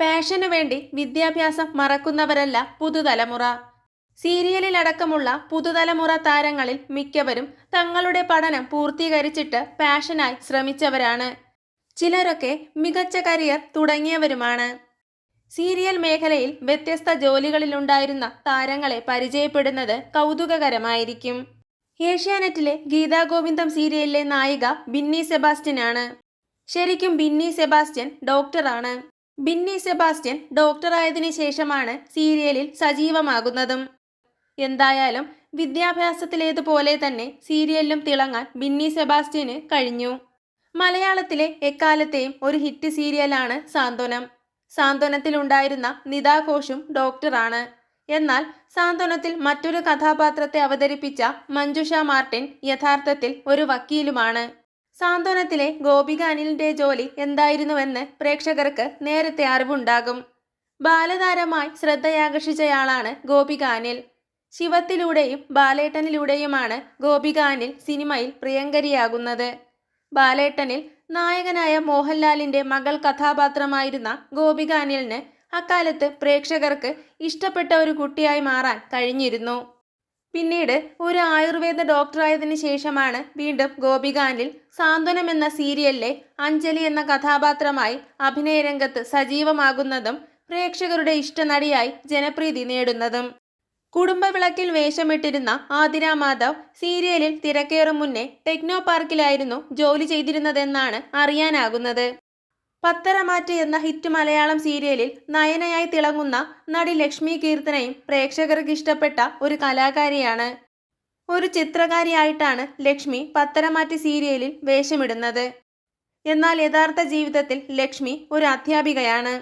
പാഷനു വേണ്ടി വിദ്യാഭ്യാസം മറക്കുന്നവരല്ല പുതുതലമുറ. സീരിയലിലടക്കമുള്ള പുതുതലമുറ താരങ്ങളിൽ മിക്കവരും തങ്ങളുടെ പഠനം പൂർത്തീകരിച്ചിട്ട് പാഷനായി ശ്രമിച്ചവരാണ്. ചിലരൊക്കെ മികച്ച കരിയർ തുടങ്ങിയവരുമാണ്. സീരിയൽ മേഖലയിൽ വ്യത്യസ്ത ജോലികളിലുണ്ടായിരുന്ന താരങ്ങളെ പരിചയപ്പെടുന്നത് കൗതുകകരമായിരിക്കും. ഏഷ്യാനെറ്റിലെ ഗീതാ ഗോവിന്ദം സീരിയലിലെ നായിക ബിന്നി സെബാസ്റ്റ്യൻ ആണ് ശരിക്കും ബിന്നി സെബാസ്റ്റ്യൻ ഡോക്ടറാണ്. ബിന്നി സെബാസ്റ്റ്യൻ ഡോക്ടറായതിനു ശേഷമാണ് സീരിയലിൽ സജീവമാകുന്നതും. എന്തായാലും വിദ്യാഭ്യാസത്തിലേതുപോലെ തന്നെ സീരിയലിലും തിളങ്ങാൻ ബിന്നി സെബാസ്റ്റ്യന് കഴിഞ്ഞു. മലയാളത്തിലെ എക്കാലത്തെയും ഒരു ഹിറ്റ് സീരിയലാണ് സാന്ത്വനം. സാന്ത്വനത്തിലുണ്ടായിരുന്ന നിതാ ഘോഷും ഡോക്ടറാണ്. എന്നാൽ സാന്ത്വനത്തിൽ മറ്റൊരു കഥാപാത്രത്തെ അവതരിപ്പിച്ച മഞ്ജുഷ മാർട്ടിൻ യഥാർത്ഥത്തിൽ ഒരു വക്കീലുമാണ്. സാന്ത്വനത്തിലെ ഗോപിക അനിലിന്റെ ജോലി എന്തായിരുന്നുവെന്ന് പ്രേക്ഷകർക്ക് നേരത്തെ അറിവുണ്ടാകും. ബാലതാരമായി ശ്രദ്ധയാകർഷിച്ചയാളാണ് ഗോപിക അനിൽ. ശിവത്തിലൂടെയും ബാലേട്ടനിലൂടെയുമാണ് ഗോപിക അനിൽ സിനിമയിൽ പ്രിയങ്കരിയാകുന്നത്. ബാലേട്ടനിൽ നായകനായ മോഹൻലാലിന്റെ മകൾ കഥാപാത്രമായിരുന്ന ഗോപിക അനിലിന് അക്കാലത്ത് പ്രേക്ഷകർക്ക് ഇഷ്ടപ്പെട്ട ഒരു കുട്ടിയായി മാറാൻ കഴിഞ്ഞിരുന്നു. പിന്നീട് ഒരു ആയുർവേദ ഡോക്ടറായതിനു ശേഷമാണ് വീണ്ടും ഗോപികാനിൽ സാന്ത്വനം എന്ന സീരിയലിലെ അഞ്ജലി എന്ന കഥാപാത്രമായി അഭിനയരംഗത്ത് സജീവമാകുന്നതും പ്രേക്ഷകരുടെ ഇഷ്ടനടിയായി ജനപ്രീതി നേടുന്നതും. കുടുംബവിളക്കിൽ വേഷമിട്ടിരുന്ന ആതിര മാധവ് സീരിയലിൽ തിരക്കേറും മുന്നേ ടെക്നോ പാർക്കിലായിരുന്നു ജോലി ചെയ്തിരുന്നതെന്നാണ് അറിയാനാകുന്നത്. പത്തരമാറ്റ് എന്ന ഹിറ്റ് മലയാളം സീരിയലിൽ നയനയായി തിളങ്ങുന്ന നടി ലക്ഷ്മി കീർത്തനയും പ്രേക്ഷകർക്ക് ഇഷ്ടപ്പെട്ട ഒരു കലാകാരിയാണ്. ഒരു ചിത്രകാരിയായിട്ടാണ് ലക്ഷ്മി പത്തരമാറ്റ് സീരിയലിൽ വേഷമിടുന്നത്. എന്നാൽ യഥാർത്ഥ ജീവിതത്തിൽ ലക്ഷ്മി ഒരു അധ്യാപികയാണ്.